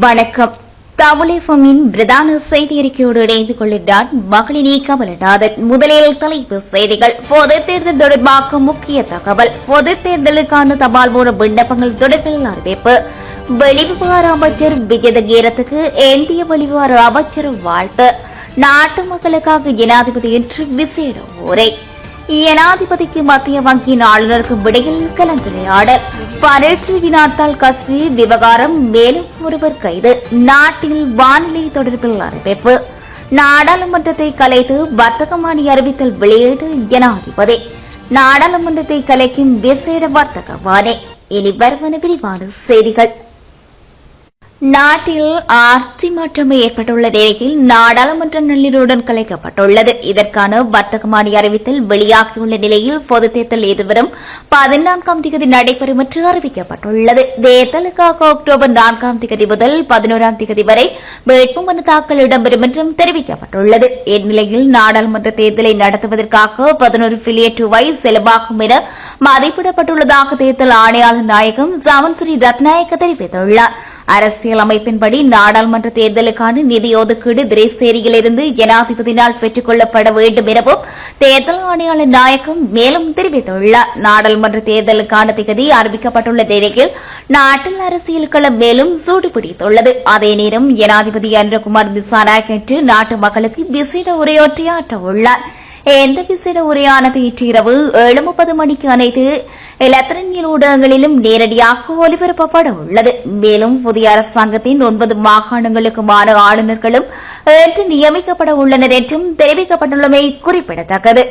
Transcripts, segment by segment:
வணக்கம். தமிழகமின் பிரதான செய்தி அறிக்கையோடு இணைந்து கொள்கிறார் மகளினி கமலநாதன். முதலில் தலைப்பு செய்திகள். பொது தேர்தல் தொடர்பாக முக்கிய தகவல். பொது தேர்தலுக்கான தபால் மூலம் விண்ணப்பங்கள் தொடர்பில் அறிவிப்பு. வெளிவிவகார அமைச்சர் விஜயதங்கீரத்துக்கு இந்திய வெளிவிவகார அமைச்சர் வாழ்த்து. நாட்டு மக்களுக்காக ஜனாதிபதி என்று விசேட உரை. ஜனாதிபதிக்கு மத்திய வங்கியின் ஆளுநருக்கும் இடையில் கலந்துரையாடல். பரட்சி வினாத்தால் கஸ்வி விவகாரம் மேலும் ஒருவர் கைது. நாட்டில் வானிலை தொடர்பில் அறிவிப்பு. நாடாளுமன்றத்தை கலைத்து வர்த்தகமானி அறிவித்தல் வெளியீடு ஜனாதிபதி நாடாளுமன்றத்தை கலைக்கும் விசேட வர்த்தக இனி வருவன விரிவான செய்திகள். நாட்டில் ஆட்சி மாற்றம் ஏற்பட்டுள்ள நிலையில் நாடாளுமன்ற நள்ளிருடன் கலைக்கப்பட்டுள்ளது. இதற்கான வர்த்தகமானி அறிவித்தல் வெளியாகியுள்ள நிலையில் பொது தேர்தல் எதிர்வரும் பதினான்காம் தேதி நடைபெறும் என்று அறிவிக்கப்பட்டுள்ளது. தேர்தலுக்காக அக்டோபர் நான்காம் தேதி முதல் பதினோராம் தேதி வரை வேட்புமனு தாக்கல் இடம்பெறும் என்றும் தெரிவிக்கப்பட்டுள்ளது. இந்நிலையில் நாடாளுமன்ற தேர்தலை நடத்துவதற்காக பதினோரு பில்லியன் ரூபாய் செலவாகும் என மதிப்பிடப்பட்டுள்ளதாக தேர்தல் ஆணையாளர் நாயகம் சமன்ஸ்ரீ ரத்நாயக்க தெரிவித்துள்ளாா் அரசியல் அமைப்பின்படி நாடாளுமன்ற தேர்தலுக்கான நிதி ஒதுக்கீடு திரைசேரியிலிருந்து ஜனாதிபதியினால் பெற்றுக் கொள்ளப்பட வேண்டும் எனவும் தேர்தல் ஆணையாளர் நாயகம் மேலும் தெரிவித்துள்ளார். நாடாளுமன்ற தேர்தலுக்கான திகதி அறிவிக்கப்பட்டுள்ள நிலையில் நாட்டில் அரசியல் களம் மேலும் சூடுபிடித்துள்ளது. அதே நேரம் ஜனாதிபதி அன்றகுமார் திசாநாயக் இன்று நாட்டு மக்களுக்கு விசேட உரையாற்றியாற்ற உள்ளாா் எந்த விசேட உரையானது இன்று ஏழு முப்பது மணிக்கு அனைத்து இலத்திரனியல் ஊடகங்களிலும் நேரடியாக ஒலிபரப்பப்பட உள்ளது. மேலும் புதிய அரசாங்கத்தின் ஒன்பது மாகாணங்களுக்குமான ஆளுநர்களும் இன்று நியமிக்கப்பட உள்ளனர் என்றும் தெரிவிக்கப்பட்டுள்ளமை குறிப்பிடத்தக்கது.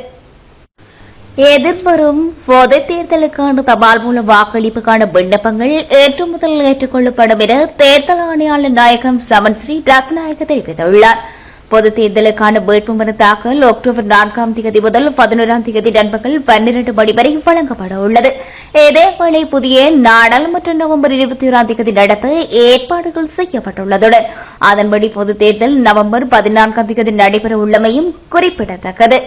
எதிர்வரும் பொது தேர்தலுக்கான தபால் மூலம் வாக்களிப்புக்கான விண்ணப்பங்கள் ஏற்று முதல் ஏற்றுக்கொள்ளப்படும் என தேர்தல் ஆணையாளர் நாயகம் சமன் ஸ்ரீ ரத்நாயக தெரிவித்துள்ளாா் பொது தேர்தலுக்கான வேட்புமனு தாக்கல் அக்டோபர் நான்காம் தேதி முதல் பதினோராம் தேதி நண்பகல் பன்னிரண்டு மணி வரை வழங்கப்பட உள்ளது. இதேவேளை புதிய நாடாளுமன்ற நவம்பர் இருபத்தி ஓராம் தேதி நடத்த ஏற்பாடுகள் செய்யப்பட்டுள்ளதுடன் அதன்படி பொது தேர்தல் நவம்பர் பதினான்காம் தேதி நடைபெற உள்ளமையும் குறிப்பிடத்தக்கது.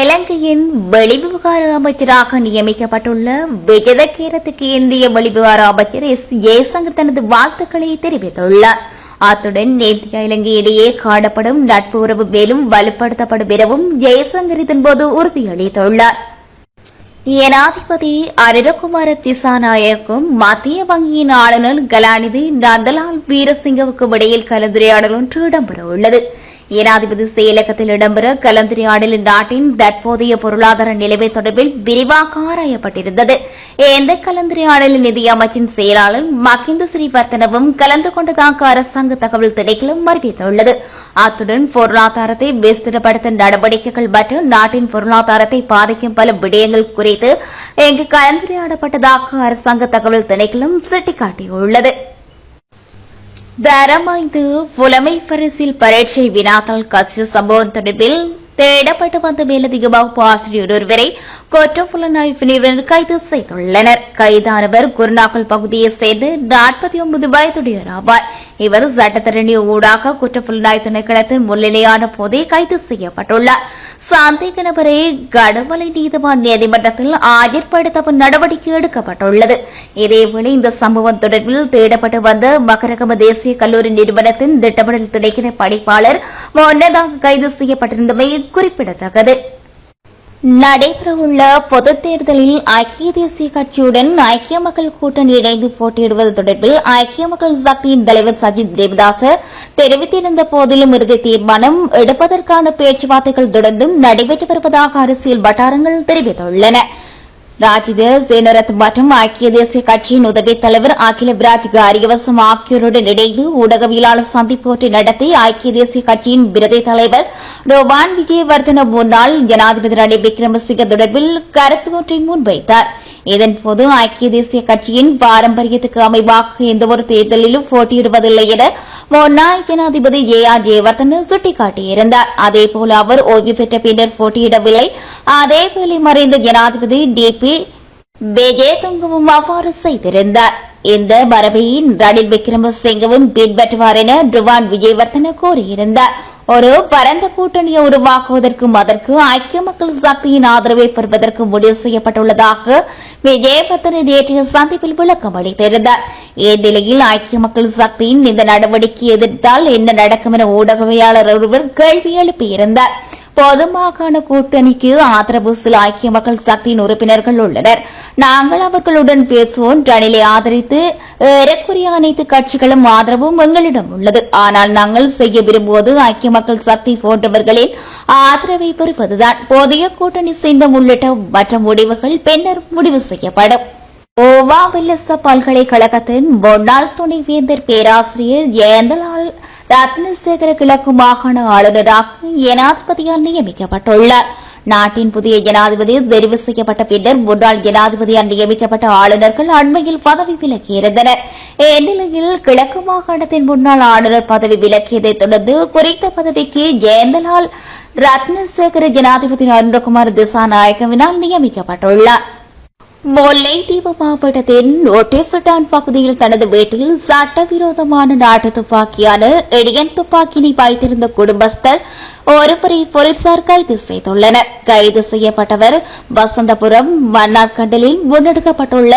இலங்கையின் வெளிவிவகார அமைச்சராக நியமிக்கப்பட்டுள்ள விஜயதகேரத்துக்கு இந்திய வெளிவிவகார அமைச்சர் எஸ். ஜெய்சங்கர் தனது வாழ்த்துக்களை தெரிவித்துள்ளார். அத்துடன் இந்தியா இலங்கை இடையே காணப்படும் நட்பு உறவு மேலும் வலுப்படுத்தப்படும் எனவும் ஜெயசங்கர் இதன்போது உறுதியளித்துள்ளார். ஜனாதிபதி அருணகுமார திசாநாயக்கும் மத்திய வங்கியின் ஆளுநர் கலாநிதி நந்தலால் வீரசிங்கவுக்கும் இடையில் கலந்துரையாடல் ஒன்று இடம்பெறவுள்ளது. உள்ளது ஏனாதிபதி செயலகத்தில் இடம்பெற கலந்துரையாடலில் நாட்டின் தற்போதைய பொருளாதார நிலைமை தொடர்பில் விரிவாக ஆராயப்பட்டிருந்தது. இந்த கலந்துரையாடலில் நிதியமைச்சின் செயலாளர் மகிந்த ஸ்ரீவர்த்தனவும் கலந்து கொண்டதாக அரசாங்க தகவல் திணைக்களம் அறிவித்துள்ளது. அத்துடன் பொருளாதாரத்தை விஸ்திரப்படுத்தும் நடவடிக்கைகள் மற்றும் நாட்டின் பொருளாதாரத்தை பாதிக்கும் பல விடயங்கள் குறித்து இங்கு கலந்துரையாடப்பட்டதாக அரசாங்க தகவல் திணைக்களம் சுட்டிக்காட்டியுள்ளது. தரமாய்ந்து புலமை பரிசில் பரீட்சை வினாத்தால் கசிவு சம்பவம் தொடர்பில் தேடப்பட்டு வந்த மேலதிக ஆசிரியர் ஒருவரை குற்றப்புலனாய்வு பிரிவினர் கைது செய்துள்ளனர். கைதானவர் குருநாகல் பகுதியைச் சேர்ந்த நாற்பத்தி ஒன்பது வயதுடையர் ஆவார். இவர் சட்டத்தரணி ஊடாக குற்றப்புலனாய்வு திணைக்களத்தின் முன்னிலையான போதே கைது செய்யப்பட்டுள்ளார். சந்தேக நபரை கடமலை நீதிவான் நீதிமன்றத்தில் ஆஜர்படுத்தவும் நடவடிக்கை எடுக்கப்பட்டுள்ளது. இதேவேளை இந்த சம்பவம் தொடர்பில் தேடப்பட்டு வந்த மகரகம தேசிய கல்லூரி நிறுவனத்தின் திட்டமிடல் துணைக்கிற பணிப்பாளர் முன்னதாக கைது செய்யப்பட்டிருந்தமை குறிப்பிடத்தக்கது. நடைபெறவுள்ள பொதுத் தேர்தலில் ஐக்கிய தேசிய கட்சியுடன் ஐக்கிய மக்கள் கூட்டணி இணைந்து போட்டியிடுவது தொடர்பில் ஐக்கிய மக்கள் சக்தியின் தலைவர் சஜித் தேவதாச தெரிவித்திருந்த போதிலும் இறுதி தீர்மானம் எடுப்பதற்கான பேச்சுவார்த்தைகள் தொடர்ந்தும் நடைபெற்று வருவதாக அரசியல் வட்டாரங்கள் தெரிவித்துள்ளன. ராஜித சேனரத் மற்றும் ஐக்கிய தேசிய கட்சியின் உதவி தலைவர் அகில விராஜ் காரியவசம் ஆகியோருடன் இணைந்து ஊடகவியலாளர் சந்திப்பு ஒன்றை நடத்தி ஐக்கிய தேசிய கட்சியின் பிரதி தலைவர் ரோவான் விஜயவர்தன முன்னாள் ஜனாதிபதி ரணில் விக்ரமசிங்க தொடர்பில் கருத்து ஒன்றை முன்வைத்தாா் இதன்போது ஐக்கிய தேசிய கட்சியின் பாரம்பரியத்துக்கு அமைவாக எந்தவொரு தேர்தலிலும் போட்டியிடுவதில்லை என முன்னாள் ஜனாதிபதி ஏ ஆர் ஜெயவர்தன சுட்டிக்காட்டியிருந்தார். அதேபோல அவர் ஓய்வு பெற்ற பின்னர் போட்டியிடவில்லை. அதேவேளை மறைந்த ஜனாதிபதி டி பி விஜயதுங்கவும் அவ்வாறு செய்திருந்தார். இந்த மரபையின் ரணில் விக்ரமசிங்கவும் பின்பற்றுவார் என டுவான் விஜயவர்தன கூறியிருந்தார். ஒரு பரந்த கூட்டணியை உருவாக்குவதற்கும் அதற்கு ஐக்கிய மக்கள் சக்தியின் ஆதரவை பெறுவதற்கு முடிவு செய்யப்பட்டுள்ளதாக விஜயபத்தனை நேற்றைய சந்திப்பில் விளக்கம் அளித்திருந்தார். இந்நிலையில் ஐக்கிய மக்கள் சக்தியின் இந்த நடவடிக்கை எதிர்த்தால் என்ன நடக்கும் என ஊடகவியாளர் ஒருவர் கேள்வி எழுப்பியிருந்தார். பொது மாகாண கூட்டணிக்கு ஆதரவு சில ஐக்கிய மக்கள் சக்தியின் உறுப்பினர்கள் உள்ளனர். நாங்கள் அவர்களுடன் பேசுவோம். ரணிலை ஆதரித்து ஏறக்குறைய அனைத்து கட்சிகளும் ஆதரவும் எங்களிடம் உள்ளது. ஆனால் நாங்கள் செய்ய விரும்புவது ஐக்கிய மக்கள் சக்தி போன்றவர்களின் ஆதரவை பெறுவதுதான். புதிய கூட்டணி சின்னம் உள்ளிட்ட மற்ற முடிவுகள் பின்னர் முடிவு செய்யப்படும். ஓவா வில்லச பல்கலைக்கழகத்தின் முன்னாள் துணைவேந்தர் பேராசிரியர் ஏந்தலால் ரத்னசேகர கிழக்கு மாகாண ஆளுநராக ஜனாதிபதியால் நியமிக்கப்பட்டுள்ளார். நாட்டின் புதிய ஜனாதிபதி தெரிவு செய்யப்பட்ட பின்னர் முன்னாள் ஜனாதிபதியால் நியமிக்கப்பட்ட ஆளுநர்கள் அண்மையில் பதவி விலகியிருந்தனர். இந்நிலையில் கிழக்கு மாகாணத்தின் முன்னாள் ஆளுநர் பதவி விலக்கியதை தொடர்ந்து குறித்த பதவிக்கு ஜெயந்தலால் ரத்னசேகர ஜனாதிபதி நரேந்திரகுமார் திசாநாயகவினால் நியமிக்கப்பட்டுள்ளார். முல்லைத்தீவு மாவட்டத்தின் நோட்டேசுடான் பகுதியில் தனது வீட்டில் சட்டவிரோதமான நாட்டு துப்பாக்கியான இடியன் துப்பாக்கினை வைத்திருந்த குடும்பஸ்தர் ஒருவரை போலீசார் கைது செய்துள்ளனர். கைது செய்யப்பட்டவர் வசந்தபுரம் மன்னார்கண்டலில் முன்னெடுக்கப்பட்டுள்ள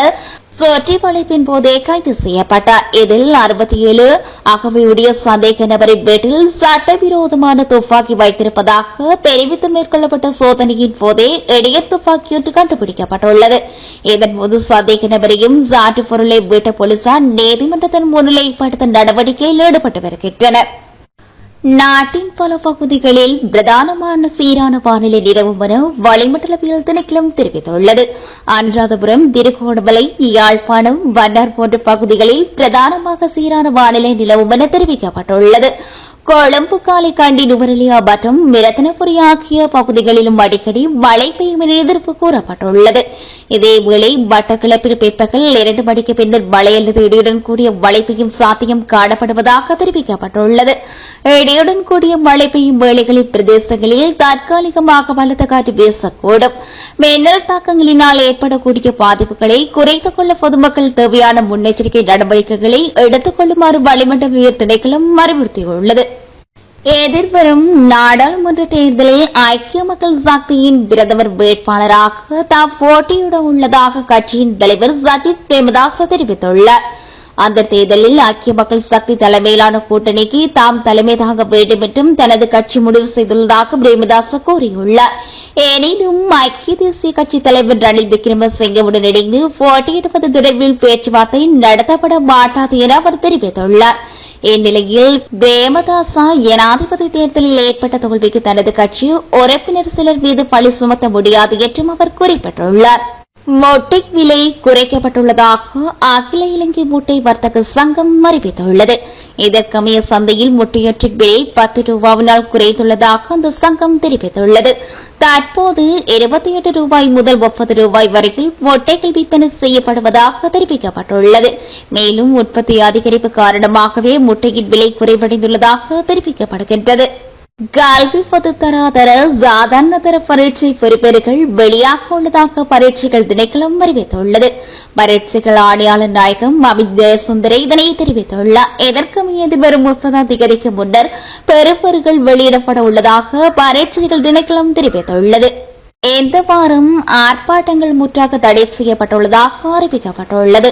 சொற்றி வளைப்பின் போதே கைது செய்யப்பட்டார் இதில் அறுபத்தி ஏழு அகவையுடைய சந்தேக நபரின் வீட்டில் சட்டவிரோதமான துப்பாக்கி வைத்திருப்பதாக தெரிவித்து மேற்கொள்ளப்பட்ட சோதனையின் போதே இடைய துப்பாக்கி ஒன்று கண்டுபிடிக்கப்பட்டுள்ளது. இதன்போது சந்தேக நபரையும் சான்று பொருளை வீட்ட போலீசார் நீதிமன்றத்தின் முன்னிலைப்படுத்த நடவடிக்கையில் ஈடுபட்டு வருகின்றனர். நாட்டின் பல பகுதிகளில் பிரதானமான சீரான வானிலை நிலவும் என வளிமண்டலவியல் திணைக்களம் தெரிவித்துள்ளது. அனுராதபுரம் திருகோணமலை யாழ்ப்பாணம் வண்ணார் போன்ற பகுதிகளில் பிரதானமாக சீரான வானிலை நிலவும் என தெரிவிக்கப்பட்டுள்ளது. கொழும்பு காலைக்காண்டி நுவரலியாபட்டம் மிரத்தனபுரி ஆகிய பகுதிகளிலும் அடிக்கடி மழை பெய்யும் என எதிர்ப்பு கூறப்பட்டுள்ளது. இதேவேளை வட்டக்கிழப்பில் பிற்பகல் இரண்டு மணிக்கு பின்னர் மழை அல்லது இடியுடன் கூடிய மழை பெய்யும் சாத்தியம் காணப்படுவதாக தெரிவிக்கப்பட்டுள்ளது. இடியுடன் கூடிய மழை பெய்யும் வேளைகளில் பிரதேசங்களில் தற்காலிகமாக பலத்த காற்று வீசக்கூடும். மின்னல் தாக்கங்களினால் ஏற்படக்கூடிய பாதிப்புகளை குறைத்துக் கொள்ள பொதுமக்கள் தேவையான முன்னெச்சரிக்கை நடவடிக்கைகளை எடுத்துக் கொள்ளுமாறு வளிமண்டல திணைக்களம் அறிவுறுத்தியுள்ளது. எதிர்வரும் நாடாளுமன்ற தேர்தலில் ஐக்கிய மக்கள் சக்தியின் பிரதமர் வேட்பாளராக தாம் போட்டியிட உள்ளதாக கட்சியின் தலைவர் சஜித் பிரேமதாஸ் தெரிவித்துள்ளார். அந்த தேர்தலில் ஐக்கிய மக்கள் சக்தி தலைமையிலான கூட்டணிக்கு தாம் தலைமை தாங்க வேண்டும் என்றும் தனது கட்சி முடிவு செய்துள்ளதாக பிரேமதாஸ் கூறியுள்ளார். எனினும் ஐக்கிய தேசிய கட்சி தலைவர் ரணில் விக்ரமசிங்கவுடன் இணைந்து போட்டியிடுவது தொடர்பில் பேச்சுவார்த்தை நடத்தப்பட மாட்டாது என அவர் தெரிவித்துள்ளார். இந்நிலையில் பிரேமதாசா ஜனாதிபதி தேர்தலில் ஏற்பட்ட தோல்விக்கு தனது கட்சி உறுப்பினர் சிலர் மீது பழி சுமத்த முடியாது என்றும் அவர் குறிப்பிட்டுள்ளார் மொட்டைக் விலை குறைக்கப்பட்டுள்ளதாக அகில இலங்கை முட்டை வர்த்தக சங்கம் அறிவித்துள்ளது. இதற்கமைய சந்தையில் முட்டையொற்றின் விலை பத்து ரூபாவினால் குறைத்துள்ளதாக அந்த சங்கம் தெரிவித்துள்ளது. தற்போது இருபத்தி எட்டு ரூபாய் முதல் முப்பது ரூபாய் வரையில் மொட்டைகள் விற்பனை செய்யப்படுவதாக தெரிவிக்கப்பட்டுள்ளது. மேலும் உற்பத்தி அதிகரிப்பு காரணமாகவே முட்டையின் விலை குறைவடைந்துள்ளதாக தெரிவிக்கப்படுகின்றது. கல்வி பொதுத்தராதர சாதாரணதர பரீட்சை பெறுபேறுகள் வெளியாக உள்ளதாக பரீட்சைகள் திணைக்களம் அறிவித்துள்ளது. பரீட்சைகள் ஆணையாளர் நாயகம் அமித் ஜெயசுந்தர இதனை தெரிவித்துள்ளார். இதற்கு எதிர்வரும் முப்பதாம் தேதிக்கு முன்னர் பெறுபேறுகள் வெளியிடப்பட உள்ளதாக பரீட்சைகள் திணைக்களம் தெரிவித்துள்ளது. இந்த வாரம் ஆர்ப்பாட்டங்கள் முற்றாக தடை செய்யப்பட்டுள்ளதாக அறிவிக்கப்பட்டுள்ளது.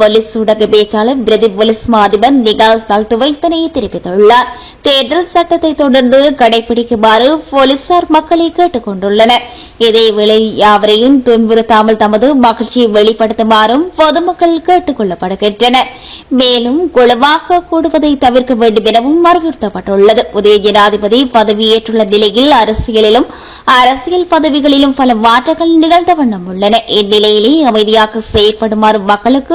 போலீஸ் ஊடக பேச்சாளர் பிரதி போலீஸ் மா அதிபர் நிகால் தல்துவை இதனை தெரிவித்துள்ளார். தேர்தல் சட்டத்தை தொடர்ந்து கடைபிடிக்குமாறு போலீசார் மக்களை கேட்டுக் கொண்டுள்ளனர் இதேவேளை யாவரையும் துன்புறுத்தாமல் தமது மகிழ்ச்சியை வெளிப்படுத்துமாறும் பொதுமக்கள் கேட்டுக் கொள்ளப்படுகின்றனர் மேலும் குழுவாக கூடுவதை தவிர்க்க வேண்டும் எனவும் அறிவுறுத்தப்பட்டுள்ளது. புதிய ஜனாதிபதி பதவியேற்றுள்ள நிலையில் அரசியலிலும் அரசியல் பதவிகளிலும் பல மாற்றங்கள் நிகழ்ந்த வண்ணம் உள்ளன. இந்நிலையிலே அமைதியாக செயற்படுமாறு மக்களுக்கு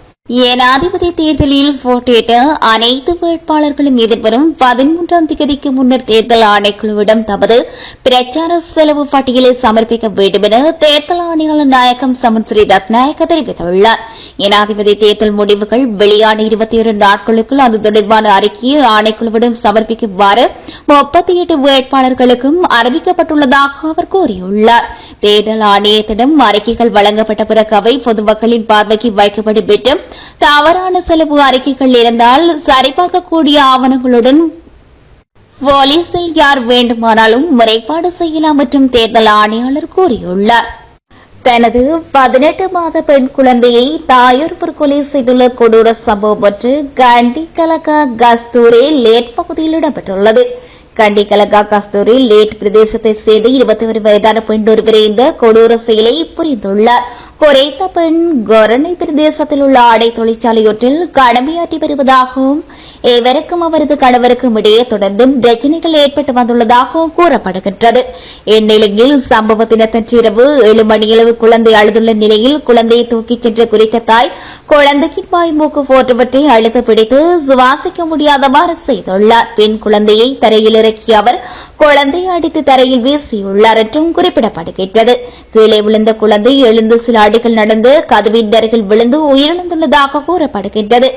ஏனாதிபதி தேர்தலில் போட்டியிட்ட அனைத்து வேட்பாளர்களும் எதிர்வரும் பதிமூன்றாம் தேதிக்கு முன்னர் தேர்தல் ஆணைக்குழுவிடம் தமது பிரச்சார செலவு பட்டியலை சமர்ப்பிக்க வேண்டும் என தேர்தல் ஆணையாளர் நாயகம் சமன் ஸ்ரீ ரத்நாயக்க தெரிவித்துள்ளார். ஏனாதிபதி தேர்தல் முடிவுகள் வெளியான இருபத்தி ஒரு நாட்களுக்குள் அது தொடர்பான அறிக்கையை ஆணைக்குழுவிடம் சமர்ப்பிக்குமாறு முப்பத்தி எட்டு வேட்பாளர்களுக்கும் அறிவிக்கப்பட்டுள்ளதாக அவர் கூறியுள்ளார். தேர்தல் ஆணையத்திடம் அறிக்கைகள் வழங்கப்பட்ட பிறகு அவை பொதுமக்களின் பார்வைக்கு வைக்கப்படும் என்றும் தவறான செலவு அறிக்கைகள் இருந்தால் சரிபார்க்கக்கூடிய ஆவணங்களுடன் போலீசில் யார் வேண்டுமானாலும் முறைப்பாடு செய்யலாம் என்றும் தேர்தல் ஆணையாளர் கூறியுள்ளார். தனது பதினெட்டு மாத பெண் குழந்தையை தாயொருவர் கொலை செய்துள்ள கொடூர சம்பவம் ஒன்று கண்டி கலகா கஸ்தூரி லேட் பகுதியில் இடம்பெற்றுள்ளது. கண்டி கலகா கஸ்தூரி லேட் பிரதேசத்தை சேர்ந்த இருபத்தி ஒரு வயதான பெண் ஒருவரே இந்த கொடூர செயலை புரிந்துள்ளார். குறைத்த பெண் கொரணை பிரதேசத்தில் உள்ள ஆடை தொழிற்சாலையொற்றில் கடமையாற்றி வருவதாகவும் இவருக்கும் அவரது கணவருக்கும் இடையே தொடர்ந்தும் பிரச்சனைகள் ஏற்பட்டு வந்துள்ளதாகவும் கூறப்படுகின்றது. இந்நிலையில் சம்பவ தினத்தன்றிரவு ஏழு மணியளவு குழந்தை அழுதுள்ள நிலையில் குழந்தையை தூக்கிச் சென்ற குறித்த தாய் குழந்தையின் பாய் மூக்கு போன்றவற்றை அழுத்து பிடித்து சுவாசிக்க முடியாதவாறு செய்துள்ளார். பெண் குழந்தையை தரையில் இறக்கிய அவர் குழந்தை அடித்து தரையில் வீசியுள்ளார் என்றும் குறிப்பிடப்படுகின்றது. கீழே விழுந்த குழந்தை எழுந்து சில அடிகள் நடந்து கதவின் அருகில் விழுந்து உயிரிழந்துள்ளதாக கூறப்படுகின்றது.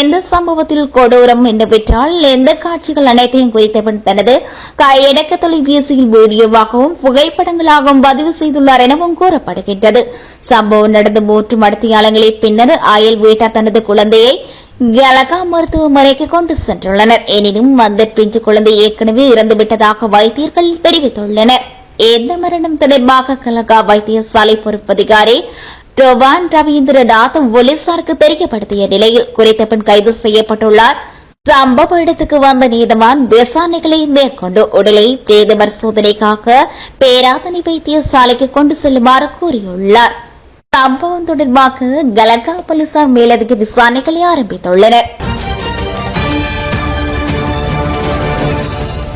எந்த சம்பவத்தில் கொடூரம் என்னவென்றால் எந்த காட்சிகள் அனைத்தையும் குறித்தவன் தனது கையடக்க தொலைபேசியில் வீடியோவாகவும் புகைப்படங்களாகவும் பதிவு செய்துள்ளார் எனவும் கூறப்படுகின்றது. சம்பவம் நடந்த மூன்று மடத்தியாளங்களை பின்னர் அயல் வீட்டார் தனது குழந்தையை கலகா மருத்துவமனைக்கு கொண்டு சென்றுள்ளனர். எனினும் அந்த பிஞ்சு குழந்தை ஏற்கனவே இறந்துவிட்டதாக வைத்தியர்கள் தெரிவித்துள்ளனர். எந்த மரணம் தொடர்பாக கலகா வைத்தியசாலை பொறுப்பதிகாரி ரொவான் ரவீந்திரநாத் போலீசாருக்கு தெரியப்படுத்திய நிலையில் குறித்த பெண் கைது செய்யப்பட்டுள்ளார். சம்பவ இடத்துக்கு வந்த நீதவான் விசாரணைகளை மேற்கொண்டு உடலை பிரேத பரிசோதனைக்காக பேராதனை வைத்தியசாலைக்கு கொண்டு செல்லுமாறு கூறியுள்ளார். சம்பவம் தொடர்பாக கலகா போலீசார் மேலதிக விசாரணைகளை ஆரம்பித்துள்ளனர்.